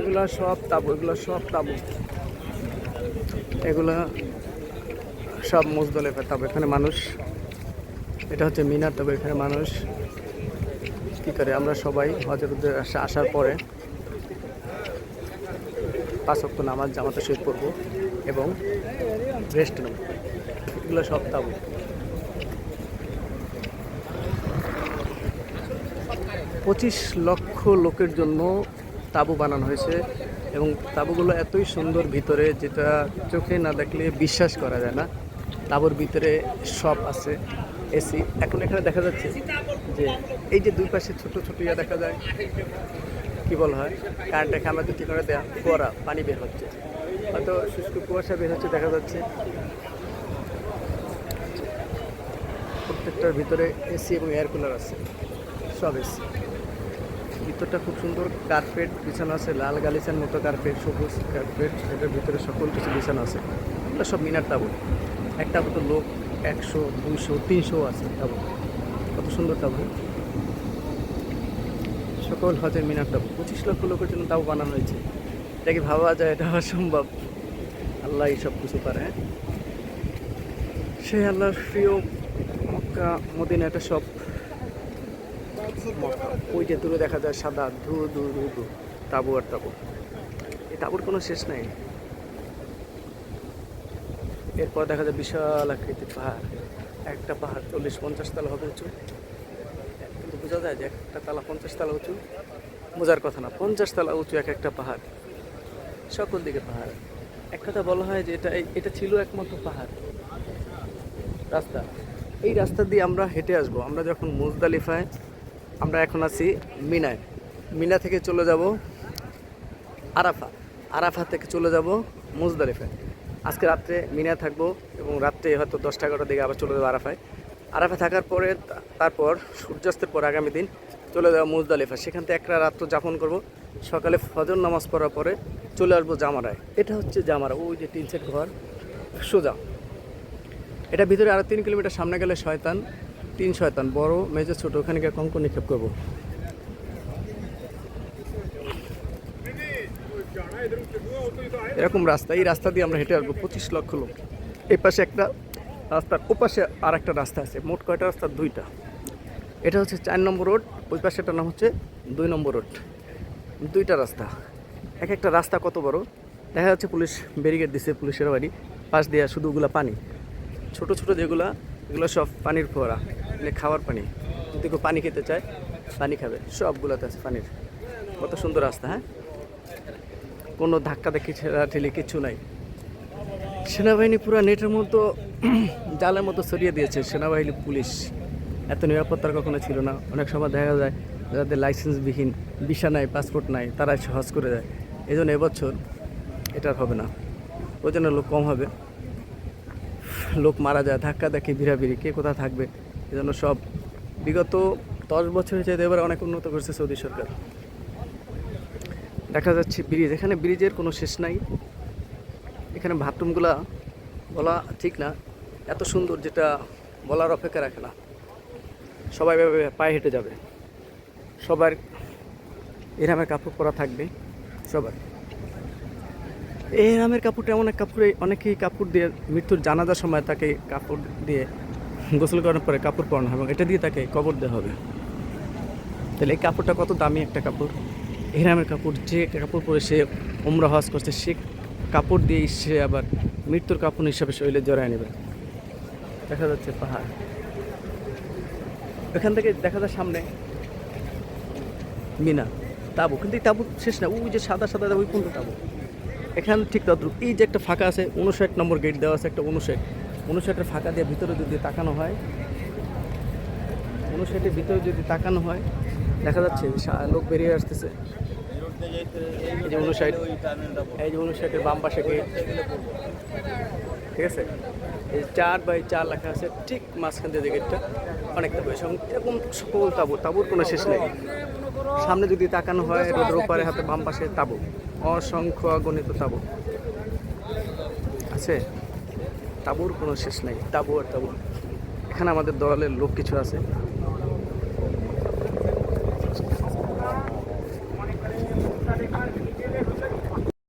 এগুলো সব তাবু, এগুলো সব তাবু। এগুলো সব মুজদলেফা তাবু। এখানে মানুষ, এটা হচ্ছে মিনার তবে, এখানে মানুষ কী করে? আমরা সবাই হজের আসার পরে পাঁচ অক্ট নামাজ জামাতে শহীদ পড়ব এবং রেস্ট নেব। এগুলো সব তাবু। পঁচিশ লক্ষ লোকের জন্য তাবু বানানো হয়েছে এবং তাবুগুলো এতই সুন্দর ভিতরে যেটা চোখে না দেখলে বিশ্বাস করা যায় না। তাবুর ভিতরে সব আছে। এসি এখন এখানে দেখা যাচ্ছে যে এই যে দুই পাশে ছোট ছোট ইয়া দেখা যায়, কি বলা হয়? কারেন্টের খামা দুটি করে দেয়া ফোয়ারা পানি বের হচ্ছে। হয়তো শুষ্ক কুয়াশা বের হচ্ছে, দেখা যাচ্ছে। প্রত্যেকটার ভিতরে এসি এবং এয়ার কুলার আছে। সব এসি ভিতরটা খুব সুন্দর কার্পেট বিছানো আছে, লাল গালিচার মতো কার্পেট সবুজ কার্পেট এটার ভিতরে সকল কিছু বিছানো আছে। এগুলো সব মিনার তাবু একটা মতো লোক একশো, দুইশো, তিনশো আছে তাবু কত সুন্দর তাবু সকল হজের মিনার তাবু পঁচিশ লক্ষ লোকের জন্য তাবু বানানো হয়েছে। এটা কি ভাবা যায়? এটা অসম্ভব আল্লাহ সব কিছু পারে হ্যাঁ? সে আল্লাহর প্রিয় মক্কা, মদিনা, এটা সব। ওই যে দূরে দেখা যায় সাদা, ধু ধু ধু ধু, তাবু আর তাবু। এই তাবুর কোনো শেষ নাই। এরপর দেখা যায় বিশাল আকৃতির পাহাড়। একটা পাহাড় চল্লিশ পঞ্চাশ তালা হবে উঁচু। কিন্তু বোঝা যায় যে একটা তালা পঞ্চাশ তালা উঁচু। বোঝার কথা না, পঞ্চাশ তালা উঁচু এক একটা পাহাড়। সকল দিকে পাহাড়। এক কথা বলা হয় যে এটা এটা ছিল একমাত্র পাহাড়। রাস্তা। এই রাস্তা দিয়ে আমরা হেঁটে আসব। আমরা যখন মুজদালিফায় আমরা এখন আছি মিনায়। মিনা থেকে চলে যাব আরাফা। আরাফা থেকে চলে যাব মুজদালিফায়। আজকে রাত্রে মিনায় থাকব এবং রাত্রে হয়তো দশটা এগারোটার দিকে আবার চলে যাব আরাফায়। আরাফা থাকার পরে তারপর সূর্যাস্তের পর আগামী দিন চলে যাব মুজদালিফা সেখান থেকে একটা রাত্র যাপন করব। সকালে ফজর নামাজ পড়ার পরে চলে আসব জামারায়। এটা হচ্ছে জামারা। ওই যে তিন সেট ঘর, সোজা। এটা ভিতরে আরও তিন কিলোমিটার সামনে গেলে শয়তান। তিন শয়তান, বড় মেজর ছোট, ওখানে গিয়ে কঙ্ক নিক্ষেপ করব। এরকম রাস্তা, এই রাস্তা দিয়ে আমরা হেঁটে আসব পঁচিশ লক্ষ লোক। এই পাশে একটা রাস্তার ওপাশে আর একটা রাস্তা আছে, মোট কয়টা রাস্তা? দুইটা। এটা হচ্ছে চার নম্বর রোড, ওই পাশেটার নাম হচ্ছে দুই নম্বর রোড। দুইটা রাস্তা। এক একটা রাস্তা কত বড়? দেখা যাচ্ছে পুলিশ ব্যারিকেড দিছে পুলিশের বাড়ি, পাশ দিয়ে শুধু ওগুলা পানি। ছোট ছোট যেগুলা এগুলো সব পানির ফোয়ারা মানে খাওয়ার পানি। যদি কেউ পানি খেতে চায়, পানি খাবে। সবগুলোতে আছে পানির। কত সুন্দর রাস্তা হ্যাঁ? কোনো ধাক্কা দেখি ঠেলা ঠেলি কিছু নাই। সেনাবাহিনী পুরো নেটের মতো, জালের মতো ছড়িয়ে দিয়েছে। সেনাবাহিনী, পুলিশ। এত নিরাপত্তার কখনো ছিল না। অনেক সময় দেখা যায়, যাদের লাইসেন্সবিহীন ভিসা নাই, পাসপোর্ট নাই তারাই সহজ করে দেয়। এই জন্য এবছর এটা আর হবে না। ওই জন্য লোক কম হবে। লোক মারা যায়, ধাক্কা দেখে ভিড়াভিড়ি, কে কোথায় থাকবে? এজন্য সব বিগত দশ বছরের চাইতে এবার অনেক উন্নত করছে সৌদি সরকার। দেখা যাচ্ছে ব্রিজ, এখানে ব্রিজের কোনো শেষ নাই। এখানে বাথরুমগুলা বলা ঠিক না, এত সুন্দর যেটা বলার অপেক্ষা রাখে না। সবাই পায়ে হেঁটে যাবে। সবার এরামের কাপড় পরা থাকবে, সবার। এই কাপড়টা এমন এক কাপড়ে অনেকেই কাপড় দিয়ে মৃত্যুর জানাজার সময় তাকে কাপড় দিয়ে গোসল করার পরে কাপড় পরানো হবে এবং এটা দিয়ে তাকে কবর দেওয়া হবে। তাহলে এই কাপড়টা কত দামি একটা কাপড়? হেরামের কাপড় যে কাপড় পরে সে উমরা হজ করছে, সে কাপড় দিয়ে সে আবার মৃত্যুর কাপড় হিসাবে শরীরে জড়ায় নেবে। দেখা যাচ্ছে পাহাড়। এখান থেকে দেখা যায় সামনে মিনা। তাবু। কিন্তু এই তাবু শেষ না, ওই যে সাদা সাদা, ওই কোনটা তাবু? এখান ঠিক তদ্রুপ এই যে একটা ফাঁকা আছে, উনষাট নম্বর গেট দেওয়া আছে একটা উনষাট। উনষাটের ফাঁকা দিয়ে ভিতরে যদি তাকানো হয়, উনষাটের ভিতরে যদি তাকানো হয়, দেখা যাচ্ছে লোক বেরিয়ে আসতেছে। এই যে উনষাট, এই যে উনষাটের বাম পাশে গেট ঠিক আছে? এই চার বাই চার লেখা আছে, ঠিক মাঝখান দিয়ে গেটটা, অনেকটা বয়স। এবং এরকম সকল তাবু, তাবুর কোনো শেষ নেই। সামনে যদি তাকানো হয়, রোডের ওপারে হাতে বাম পাশে তাবু। অসংখ্য গণিত তাবু। আছে? তাবুর কোনো শেষ নেই। তাবু আর তাবু। এখানে আমাদের দলের লোক কিছু আছে।